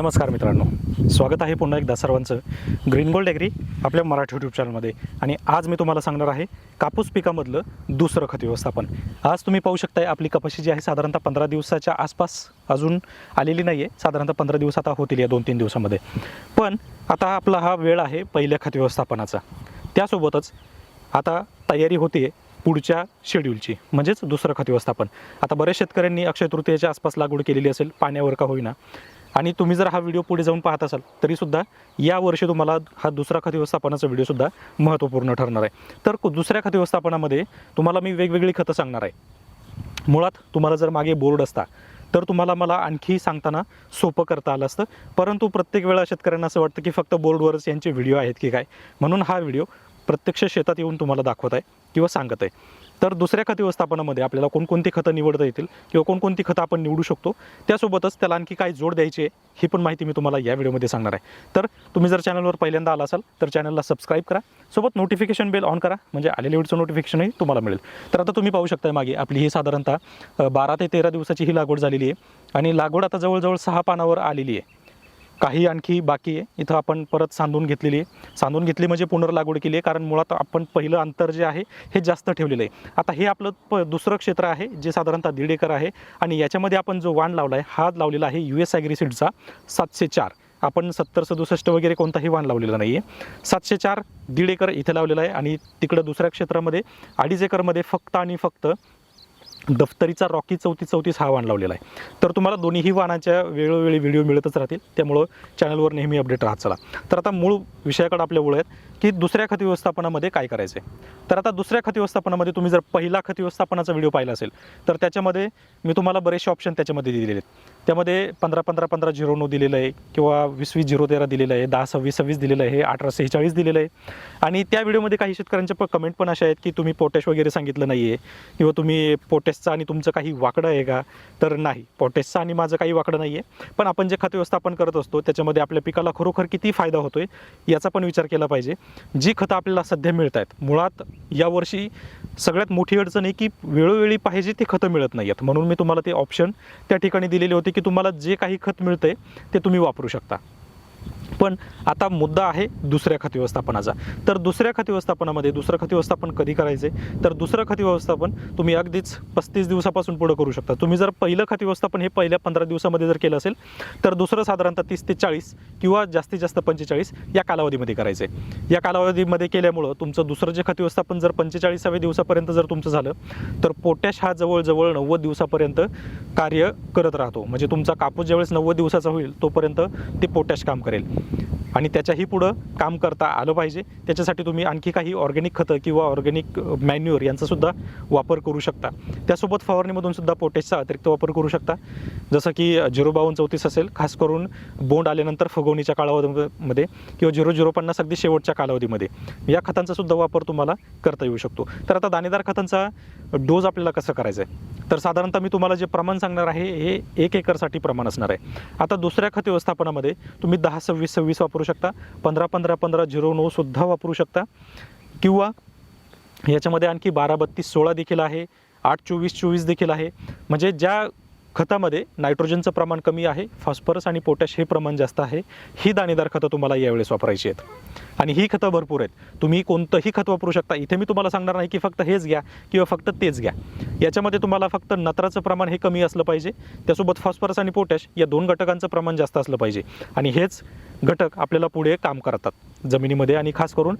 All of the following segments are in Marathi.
नमस्कार मित्रांनो. स्वागत आहे पुन्हा एकदा सर्वांचं. ग्रीन गोल्ड ॲग्री आपल्या मराठी यूट्यूब चॅनलमध्ये आणि आज मी तुम्हाला सांगणार आहे कापूस पिकामधलं दुसरं खत व्यवस्थापन. आज तुम्ही पाहू शकताय आपली कपाशी जी आहे साधारणतः पंधरा दिवसाच्या आसपास अजून आलेली नाही आहे साधारणतः पंधरा दिवस आता होतील या दोन तीन दिवसामध्ये. पण आता आपला हा वेळ आहे पहिल्या खत व्यवस्थापनाचा. त्यासोबतच आता तयारी होते पुढच्या शेड्यूलची म्हणजेच दुसरं खत व्यवस्थापन. आता बऱ्याच शेतकऱ्यांनी अक्षय तृतीयेच्या आसपास लागवड केलेली असेल पाण्यावर का होईना. आणि तुम्ही जर हा व्हिडिओ पुढे जाऊन पाहत असाल तरीसुद्धा या वर्षी तुम्हाला हा दुसरा खत व्यवस्थापनाचा व्हिडिओसुद्धा महत्त्वपूर्ण ठरणार आहे. तर कु- दुसऱ्या खत व्यवस्थापनामध्ये तुम्हाला मी वेगवेगळी खतं सांगणार आहे. मुळात तुम्हाला जर मागे बोर्ड असता तर तुम्हाला मला आणखी सांगताना सोपं करता आलं असतं. परंतु प्रत्येक वेळा शेतकऱ्यांना असं वाटतं की फक्त बोर्डवरच यांचे व्हिडिओ आहेत की काय? म्हणून हा व्हिडिओ प्रत्यक्ष शेतात येऊन तुम्हाला दाखवत आहे किंवा सांगत आहे. तर दुसऱ्या खत व्यवस्थापनामध्ये आपल्याला कोणकोणती खतं निवडता येतील किंवा कोणकोणती खतं आपण निवडू शकतो त्यासोबतच त्याला आणखी काय जोड द्यायची आहे ही पण माहिती मी तुम्हाला या व्हिडिओमध्ये सांगणार आहे. तर तुम्ही जर चॅनलवर पहिल्यांदा आला असाल तर चॅनलला सबस्क्राईब करा सोबत नोटिफिकेशन बेल ऑन करा म्हणजे आलेल्या व्हिडिओचं नोटिफिकेशनही तुम्हाला मिळेल. तर आता तुम्ही पाहू शकता मागे आपली ही साधारणतः बारा ते तेरा दिवसाची ही लागवड झालेली आहे आणि लागवड आता जवळजवळ सहा पानावर आलेली आहे. काही आणखी बाकी आहे. इथं आपण परत सांधून घेतलेली आहे. सांधून घेतली म्हणजे पुनर्लागवड केली आहे कारण मुळात आपण पहिलं अंतर जे आहे हे जास्त ठेवलेलं आहे. आता हे आपलं प दुसरं क्षेत्र आहे जे साधारणतः दीड एकर आहे आणि याच्यामध्ये आपण जो वाण लावला आहे हा लावलेला आहे यू एस ॲग्रिसिडचा सातशे चार. आपण सत्तर सदुसष्ट वगैरे कोणताही वाण लावलेला नाही आहे सातशे चार दीड एकर इथे लावलेला आहे आणि तिकडं दुसऱ्या क्षेत्रामध्ये अडीच एकरमध्ये फक्त आणि फक्त दफ्तरीचा रॉकी चौतीस चौतीस हा वाण लावलेला आहे. तर तुम्हाला दोन्हीही वाणाच्या वेळोवेळी व्हिडिओ मिळतच राहतील. त्यामुळं चॅनलवर नेहमी अपडेट राहत चला. तर आता मूळ विषयाकडे आपल्या वळूयात की दुसऱ्या खत व्यवस्थापनामध्ये काय करायचं आहे तर आता दुसऱ्या खत व्यवस्थापनामध्ये तुम्ही जर पहिला खत व्यवस्थापनाचा व्हिडिओ पाहिला असेल तर त्याच्यामध्ये मी तुम्हाला बरेचसे ऑप्शन त्याच्यामध्ये दिलेले आहेत. त्यामध्ये पंधरा पंधरा पंधरा झिरो नऊ दिलेलं आहे किंवा वीस वीस झिरो तेरा दिलेलं आहे दहा सव्वीस सव्वीस दिलेलं आहे अठरा सेहेचाळीस दिलेलं आहे. आणि त्या व्हिडिओमध्ये काही शेतकऱ्यांच्या प कमेंट पण अशा आहेत की तुम्ही पोटॅश वगैरे सांगितलं नाही आहे किंवा तुम्ही पोटॅशचं आणि तुमचं काही वाकडं आहे का? तर नाही पोटॅशचं आणि माझं काही वाकडं नाही आहे पण आपण जे खत व्यवस्थापन करत असतो त्याच्यामध्ये आपल्या पिकाला खरोखर किती फायदा होतो आहे याचा पण विचार केला पाहिजे. जी खतं आपल्याला सध्या मिळत आहेत मुळात यावर्षी सगळ्यात मोठी अडचण आहे की वेळोवेळी पाहिजे ते खतं मिळत नाही आहेत. म्हणून मी तुम्हाला ते ऑप्शन त्या ठिकाणी दिलेले होते की तुम्हाला जे काही खत आहे ते तुम्ही वापरू शकता. पण आता मुद्दा आहे दुसऱ्या खत व्यवस्थापनाचा. तर दुसऱ्या खत व्यवस्थापनामध्ये दुसरं खत व्यवस्थापन कधी करायचे? तर दुसरं खत व्यवस्थापन तुम्ही अगदीच पस्तीस दिवसापासून पुढं करू शकता. तुम्ही जर पहिलं खत व्यवस्थापन हे पहिल्या पंधरा दिवसामध्ये जर केलं असेल तर दुसरं साधारणतः तीस ते चाळीस किंवा जास्तीत जास्त पंचेचाळीस या कालावधीमध्ये करायचं. आहे या कालावधीमध्ये केल्यामुळं तुमचं दुसरं जे खत व्यवस्थापन जर पंचेचाळीसाव्या दिवसापर्यंत जर तुमचं झालं तर पोटॅश हा जवळजवळ नव्वद दिवसापर्यंत कार्य करत राहतो. म्हणजे तुमचा कापूस ज्यावेळेस नव्वद दिवसाचा होईल तोपर्यंत ते पोटॅश काम करेल. आणि त्याच्याही पुढं काम करता आलं पाहिजे. त्याच्यासाठी तुम्ही आणखी काही ऑर्गॅनिक खतं किंवा ऑर्गॅनिक मॅन्युअर यांचासुद्धा वापर करू शकता. त्यासोबत फवारणीमधून सुद्धा पोटॅशचा अतिरिक्त वापर करू शकता. जसं की झिरो बावन्न चौतीस असेल खास करून बोंड आल्यानंतर फुगवणीच्या कालावधीमध्ये किंवा झिरो झिरो पन्नास अगदी शेवटच्या कालावधीमध्ये. या खतांचा सुद्धा वापर तुम्हाला करता येऊ शकतो. तर आता दाणेदार खतांचा डोज आपल्याला कसं करायचा आहे तर साधारणतः मी तुम्हाला जे प्रमाण सांगणार आहे हे एक एकरसाठी प्रमाण असणार आहे. आता दुसऱ्या खत व्यवस्थापनामध्ये तुम्ही दहा सव्वीस सव्वीस वापरू शकता. पंधरा पंधरा पंधरा झिरो नऊ सुद्धा वापरू शकता. किंवा याच्यामध्ये आणखी बारा बत्तीस सोळा देखील आहे. आठ चोवीस चोवीस देखील आहे. म्हणजे ज्या खतामध्ये नायट्रोजनचं प्रमाण कमी आहे फॉस्फरस आणि पोटॅश हे प्रमाण जास्त आहे ही दाणेदार खतं तुम्हाला यावेळेस वापरायची आहेत. आणि ही खतं भरपूर आहेत. तुम्ही कोणतंही खत वापरू शकता. इथे मी तुम्हाला सांगणार नाही की फक्त हेच घ्या किंवा फक्त तेच घ्या. याच्यामध्ये तुम्हाला फक्त नत्राचं प्रमाण हे कमी असलं पाहिजे. त्यासोबत फॉस्फरस आणि पोटॅश या दोन घटकांचं प्रमाण जास्त असलं पाहिजे. आणि हेच घटक आपल्याला पुढे काम करतात. जमिनीमध्ये आणि खास करून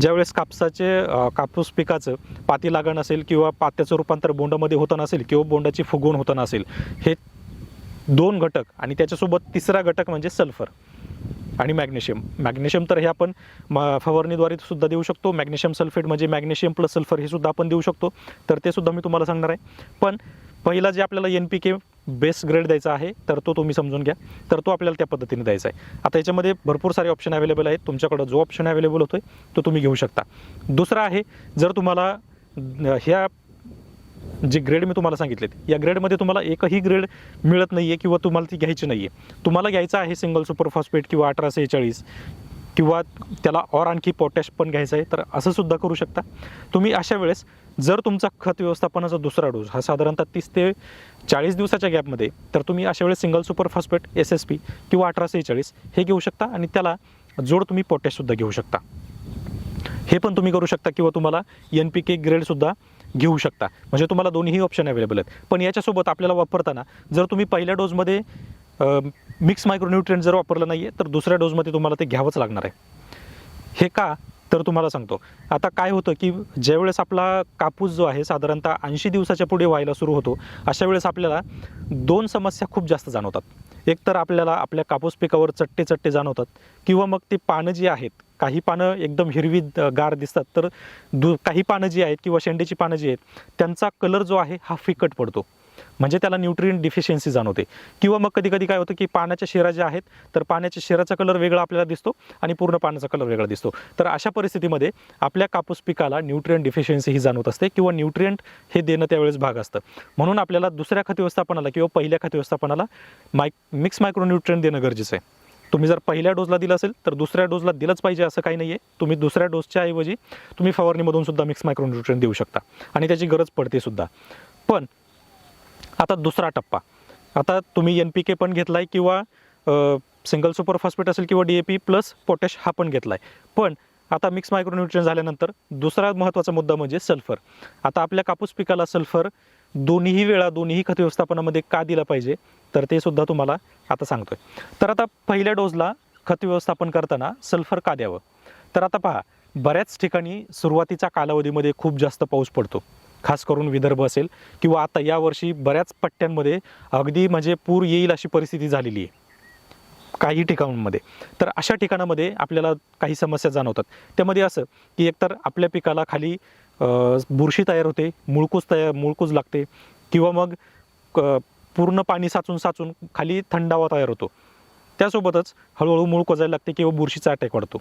ज्यावेळेस कापसाचे कापूस पिकाचं पाती लागण असेल किंवा पात्याचं रूपांतर बोंडामध्ये होतं नसेल किंवा बोंडाची फुगवण होतं नसेल हे दोन घटक आणि त्याच्यासोबत तिसरा घटक म्हणजे सल्फर. आणि मॅग्नेशियम. मॅग्नेशियम तर हे आपण म फवारणीद्वारे सुद्धा देऊ शकतो. मॅग्नेशियम सल्फेट म्हणजे मॅग्नेशियम प्लस सल्फर हे सुद्धा आपण देऊ शकतो. तर ते सुद्धा मी तुम्हाला सांगणार आहे. पण पहिला जे आपल्याला N P K best grade द्यायचा आहे तर तो तुम्ही समजून घ्या. तर तो आपल्याला त्या पद्धतीने द्यायचा आहे. आता याच्यामध्ये भरपूर सारे ऑप्शन अवेलेबल आहेत. तुमच्याकडं जो ऑप्शन अवेलेबल होतो आहे तो तुम्ही घेऊ शकता. दुसरा आहे जर तुम्हाला ह्या जे ग्रेड मी तुम्हाला सांगितलेत या ग्रेडमध्ये तुम्हाला एकही ग्रेड मिळत नाही आहे किंवा तुम्हाला ती घ्यायची नाही आहे तुम्हाला घ्यायचं आहे सिंगल सुपर फॉस्फेट किंवा अठरा सेहेचाळीस किंवा त्याला और आणखी पोटॅश पण घ्यायचं आहे तर असं सुद्धा करू शकता. तुम्ही अशा वेळेस जर तुमचा खत व्यवस्थापनाचा दुसरा डोस हा साधारणतः तीस ते चाळीस दिवसाच्या गॅपमध्ये तर तुम्ही अशा वेळेस single super phosphate S S P किंवा अठरा सेहेचाळीस हे घेऊ शकता आणि त्याला जोड तुम्ही पोटॅशसुद्धा घेऊ शकता. हे पण तुम्ही करू शकता किंवा तुम्हाला एन पी के ग्रेडसुद्धा घेऊ शकता. म्हणजे तुम्हाला दोन्हीही ऑप्शन अवेलेबल आहेत. पण याच्यासोबत आपल्याला वापरताना जर तुम्ही पहिल्या डोसमध्ये मिक्स मायक्रोन्युट्रियंट जर वापरलं नाही आहे तर दुसऱ्या डोसमध्ये तुम्हाला ते घ्यावंच लागणार आहे. हे का? तर तुम्हाला सांगतो. आता काय होतं की ज्यावेळेस आपला कापूस जो आहे साधारणतः ऐंशी दिवसाच्या पुढे व्हायला सुरू होतो अशा वेळेस आपल्याला दोन समस्या खूप जास्त जाणवतात. एक तर आपल्याला आपल्या कापूस पिकावर चट्टे चट्टे जाणवतात किंवा मग ते पानं जी आहेत काही पानं एकदम हिरवी गार दिसतात. तर दु काही पानं जी आहेत किंवा शेंडेची पानं जी आहेत त्यांचा कलर जो आहे हा फिकट पडतो. म्हणजे त्याला न्यूट्रिएंट डिफिशियन्सी जाणवते. किंवा मग कधी कधी काय होतं की पाण्याच्या शेरा ज्या आहेत तर पाण्याच्या शेराचा कलर वेगळा आपल्याला दिसतो आणि पूर्ण पाण्याचा कलर वेगळा दिसतो. तर अशा परिस्थितीमध्ये आपल्या कापूस पिकाला न्यूट्रिएंट डिफिशियन्सी ही जाणवत असते किंवा न्यूट्रिएंट हे देणं त्यावेळेस भाग असतं. म्हणून आपल्याला दुसऱ्या खत व्यवस्थापनाला किंवा पहिल्या खत व्यवस्थापनाला माय मिक्स मायक्रोन्यूट्रिएंट देणं गरजेचं आहे. तुम्ही जर पहिल्या डोसला दिलं असेल तर दुसऱ्या डोसला दिलंच पाहिजे असं काही नाही आहे तुम्ही दुसऱ्या डोसच्या ऐवजी तुम्ही फवारणीमधून सुद्धा मिक्स मायक्रोन्यूट्रिएंट देऊ शकता. आणि त्याची गरज पडते सुद्धा. पण आता दुसरा टप्पा. आता तुम्ही एन पी के पण घेतला आहे किंवा सिंगल सुपर फॉस्फेट असेल किंवा D A P plus potash हा पण घेतला आहे पण आता मिक्स मायक्रोन्युट्रियन झाल्यानंतर दुसरा महत्त्वाचा मुद्दा म्हणजे सल्फर आता आपल्या कापूस पिकाला सल्फर दोन्हीही वेळा दोन्हीही खत व्यवस्थापनामध्ये का दिलं पाहिजे? तर ते सुद्धा तुम्हाला आता सांगतोय. तर आता पहिल्या डोसला खत व्यवस्थापन करताना सल्फर का द्यावं? तर आता पहा बऱ्याच ठिकाणी सुरुवातीच्या कालावधीमध्ये खूप जास्त पाऊस पडतो. खास करून विदर्भ असेल किंवा आता यावर्षी बऱ्याच पट्ट्यांमध्ये अगदी म्हणजे पूर येईल अशी परिस्थिती झालेली आहे. काही ठिकाणांमध्ये. तर अशा ठिकाणामध्ये आपल्याला काही समस्या जाणवतात. त्यामध्ये असं की एकतर आपल्या पिकाला खाली बुरशी तयार होते मुळकूस तयार मुळकूस लागते किंवा मग क- पूर्ण पाणी साचून साचून खाली थंडावा तयार होतो. त्यासोबतच हळूहळू मूळ कोजायला लागते किंवा बुरशीचा अटॅक वाढतो.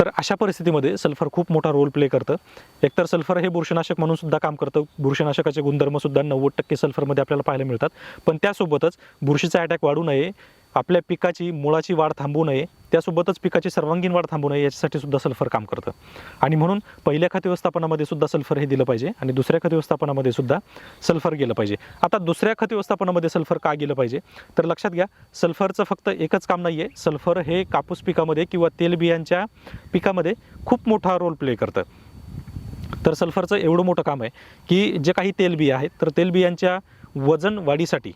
तर अशा परिस्थितीमध्ये सल्फर खूप मोठा रोल प्ले करतं. एकतर सल्फर हे बुरशीनाशक म्हणून सुद्धा काम करतं. बुरशीनाशकाचे गुणधर्मसुद्धा नव्वद टक्के सल्फरमध्ये आपल्याला पाहायला मिळतात. पण त्यासोबतच बुरशीचा अटॅक वाढू नये. आपल्या पिकाची मुळाची वाढ थांबू नये. त्यासोबतच पिकाची सर्वांगीण वाढ थांबू नये याच्यासाठी सुद्धा सल्फर काम करतं. आणि म्हणून पहिल्या खत व्यवस्थापनामध्ये सुद्धा सल्फर हे दिलं पाहिजे आणि दुसऱ्या खत व्यवस्थापनामध्ये सुद्धा सल्फर गेलं पाहिजे. आता दुसऱ्या खत व्यवस्थापनामध्ये सल्फर का गेलं पाहिजे? तर लक्षात घ्या सल्फरचं फक्त एकच काम नाही आहे सल्फर हे कापूस पिकामध्ये किंवा तेलबियांच्या पिकामध्ये खूप मोठा रोल प्ले करतं. तर सल्फरचं एवढं मोठं काम आहे की जे काही तेलबिया आहेत तर तेलबियांच्या वजन वाढीसाठी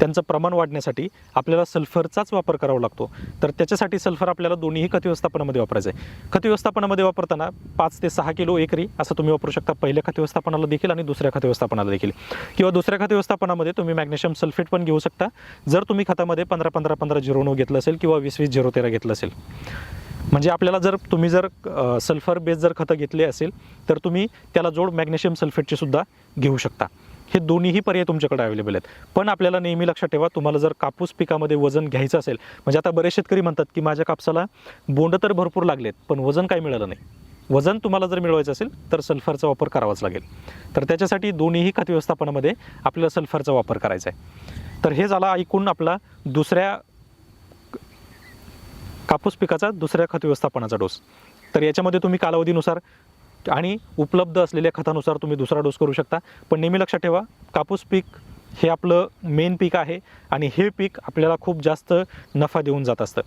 त्यांचं प्रमाण वाढण्यासाठी आपल्याला सल्फरचाच वापर करावा लागतो. तर त्याच्यासाठी सल्फर आपल्याला दोन्हीही खत व्यवस्थापनामध्ये वापरायचं आहे. खत व्यवस्थापनामध्ये वापरताना पाच ते सहा किलो एकरी असं तुम्ही वापरू शकता. पहिल्या खत व्यवस्थापनाला देखील आणि दुसऱ्या खत व्यवस्थापनाला देखील. किंवा दुसऱ्या खत व्यवस्थापनामध्ये तुम्ही मॅग्नेशियम सल्फेट पण घेऊ शकता. जर तुम्ही खतामध्ये पंधरा पंधरा पंधरा झिरो नऊ घेतलं असेल किंवा वीस वीस झिरो तेरा घेतलं असेल. म्हणजे आपल्याला जर तुम्ही जर सल्फर बेस जर खतं घेतले असेल तर तुम्ही त्याला जोड मॅग्नेशियम सल्फेटचे सुद्धा घेऊ शकता. हे दोन्हीही पर्याय तुमच्याकडे अवेलेबल आहेत. पण आपल्याला नेहमी लक्षात ठेवा तुम्हाला जर कापूस पिकामध्ये वजन घ्यायचं असेल म्हणजे आता बरेच शेतकरी म्हणतात की माझ्या कापसाला बोंड तर भरपूर लागलेत पण वजन काय मिळालं नाही. वजन तुम्हाला जर मिळवायचं असेल तर सल्फरचा वापर करावाच लागेल. तर त्याच्यासाठी दोन्हीही खत व्यवस्थापनामध्ये आपल्याला सल्फरचा वापर करायचा आहे. तर हे झाला ऐकून आपला दुसऱ्या कापूस पिकाचा दुसऱ्या खत व्यवस्थापनाचा डोस. तर याच्यामध्ये तुम्ही कालावधीनुसार आणि उपलब्ध असलेल्या खतानुसार तुम्ही दुसरा डोस करू शकता. पण नेहमी लक्षात ठेवा कापूस पीक हे आपलं मेन पीक आहे आणि हे पीक आपल्याला खूप जास्त नफा देऊन जात असतं.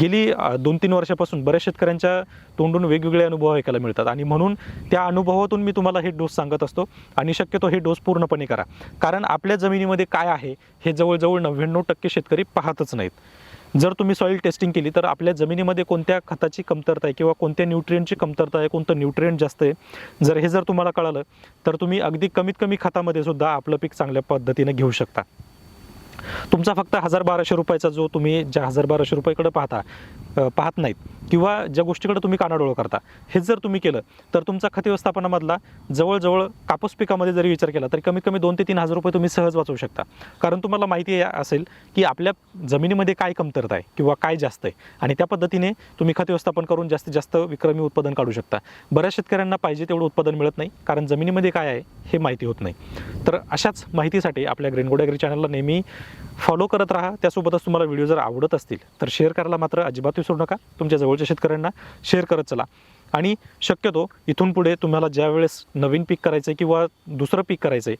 गेली दोन तीन वर्षापासून बऱ्याच शेतकऱ्यांच्या तोंडून वेगवेगळे अनुभव ऐकायला मिळतात आणि म्हणून त्या अनुभवातून मी तुम्हाला हे डोस सांगत असतो आणि शक्यतो हे डोस पूर्णपणे करा. कारण आपल्या जमिनीमध्ये काय आहे हे जवळजवळ नव्याण्णव टक्के शेतकरी पाहतच नाहीत. जर तुम्ही सॉईल टेस्टिंग केली तर आपल्या जमिनीमध्ये कोणत्या खताची कमतरता आहे किंवा कोणत्या न्यूट्रियनची कमतरता आहे कोणतं न्यूट्रियंट जास्त आहे? जर हे जर तुम्हाला कळालं तर तुम्ही अगदी कमीत कमी खतामध्ये सुद्धा आपलं पीक चांगल्या पद्धतीने घेऊ शकता. तुमचा फक्त हजार बाराशे रुपयाचा जो तुम्ही ज्या हजार बाराशे रुपयाकडे पाहता पाहत नाहीत. किंवा ज्या गोष्टीकडे तुम्ही कानाडोळं करता हेच जर तुम्ही केलं तर तुमचा खत व्यवस्थापनामधला जवळजवळ कापूस पिकामध्ये जरी विचार केला तरी कमीत कमी दोन ते तीन हजार रुपये तुम्ही सहज वाचवू शकता. कारण तुम्हाला माहिती असेल की आपल्या जमिनीमध्ये काय कमतरता आहे किंवा काय जास्त आहे आणि त्या पद्धतीने तुम्ही खत व्यवस्थापन करून जास्तीत जास्त विक्रमी उत्पादन काढू शकता. बऱ्याच शेतकऱ्यांना पाहिजे तेवढं उत्पादन मिळत नाही कारण जमिनीमध्ये काय आहे हे माहिती होत नाही. तर अशाच माहितीसाठी आपल्या ग्रेनगोड ॲग्री चॅनलला नेहमी फॉलो करत राहा. त्यासोबतच तुम्हाला व्हिडिओ जर आवडत असतील तर शेअर करायला मात्र अजिबात विसरू नका. तुमच्या जवळच्या शेतकऱ्यांना शेअर करत चला. आणि शक्यतो इथून पुढे तुम्हाला ज्या वेळेस नवीन पीक करायचं आहे किंवा दुसरं पीक करायचं आहे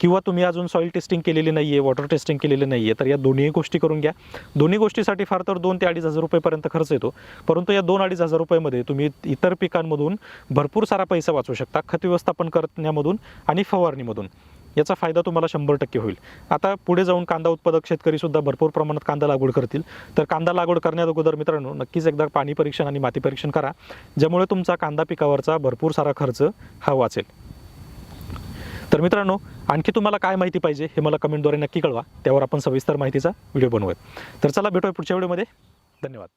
किंवा तुम्ही अजून सॉईल टेस्टिंग केलेली नाही आहे वॉटर टेस्टिंग केलेली नाही आहे तर या दोन्ही गोष्टी करून घ्या. दोन्ही गोष्टीसाठी फार तर दोन ते अडीच हजार रुपयेपर्यंत खर्च येतो. परंतु या दोन अडीच हजार रुपयामध्ये तुम्ही इतर पिकांमधून भरपूर सारा पैसा वाचवू शकता. खत व्यवस्थापन करण्यामधून आणि फवारणीमधून. याचा फायदा तुम्हाला शंभर टक्के होईल. आता पुढे जाऊन कांदा उत्पादक शेतकरीसुद्धा भरपूर प्रमाणात कांदा लागवड करतील. तर कांदा लागवड करण्या अगोदर मित्रांनो नक्कीच एकदा पाणी परीक्षण आणि माती परीक्षण करा ज्यामुळे तुमचा कांदा पिकावरचा भरपूर सारा खर्च हा वाचेल. तर मित्रांनो आणखी तुम्हाला काय माहिती पाहिजे हे मला कमेंटद्वारे नक्की कळवा. त्यावर आपण सविस्तर माहितीचा व्हिडिओ बनवूयात. तर चला भेटूया पुढच्या व्हिडिओमध्ये. धन्यवाद.